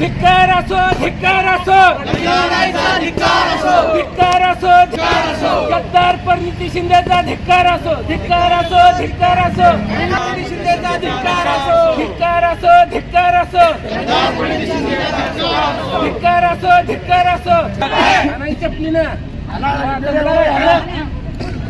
धिक्कार असो धिक्कार असो. धिक्कार असो गद्दार परिणिती शिंदेचा धिक्कार असो धिक्कार असो धिक्कार असो. शिंदेचा धिक्कार असो धिक्कार असो. धिक्कार असो धिक्कार असो. धिक्कार असो नाही चपलीनं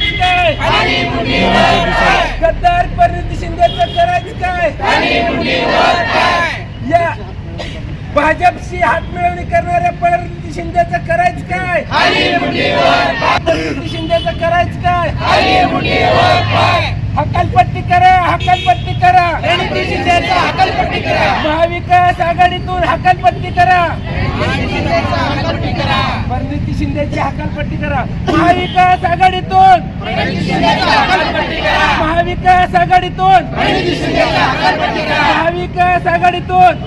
करायचं काय गद्दार परिणिती शिंदेचं करायचं काय या भाजपशी हात मिळवणी करणाऱ्या परिणिती शिंदेचं करायचं काय परिणिती शिंदेचं करायचं काय हकालपट्टी करा. हकालपट्टी करा. शिंदेचा हकालपट्टी करा महाविकास आघाडीतून हकालपट्टी करा परिणिती शिंदेची हकालपट्टी करा. महाविकास आघाडीतून. महाविकास आघाडीतून. महाविकास आघाडीतून.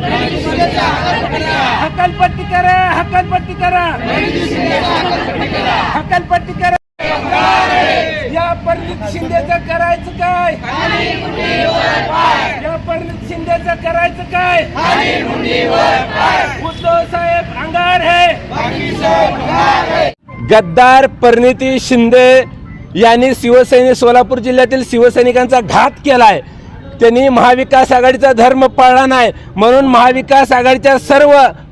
हकालपट्टी करा हकालपट्टी करा. हकालपट्टी करा. पंडित शिंदेचं करायचं काय? या पंडित शिंदेचं करायचं काय? उद्धव साहेब अंगार है. गद्दार परिणिती शिंदे यांनी शिवसैनिक सोलापूर जिल्ह्यातील शिवसैनिकांचा घात केलाय. त्यांनी महाविकास आघाडीचा धर्म पाळला नाही. म्हणून महाविकास आघाडीच्या सर्व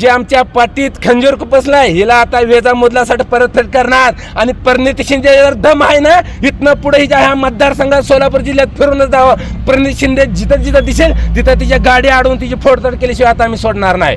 जे आमच्या पाठीत खंजीर खुपसलाय हिला आता वेजा मुदलासाठी परतफेड करणार. आणि परिणिती शिंदे दम आहे ना? इथनं पुढे हिच्या ह्या मतदारसंघात सोलापूर जिल्ह्यात फिरूनच जावं. परिणिती शिंदे जिथं जिथं दिसेल तिथं तिच्या गाडी अडवून तिची फोडतड केल्याशिवाय आता आम्ही सोडणार नाही.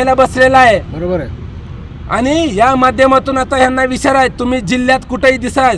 घ्यायला बसलेला आहे. बरोबर आहे. आणि या माध्यमातून आता ह्यांना विचार आहे तुम्ही जिल्ह्यात कुठेही दिसाल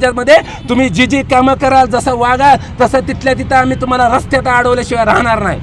ह्याच्यामध्ये तुम्ही जी जी कामं कराल जसं वागाल तसं तिथल्या तिथं आम्ही तुम्हाला रस्त्यात अडवल्याशिवाय राहणार नाही.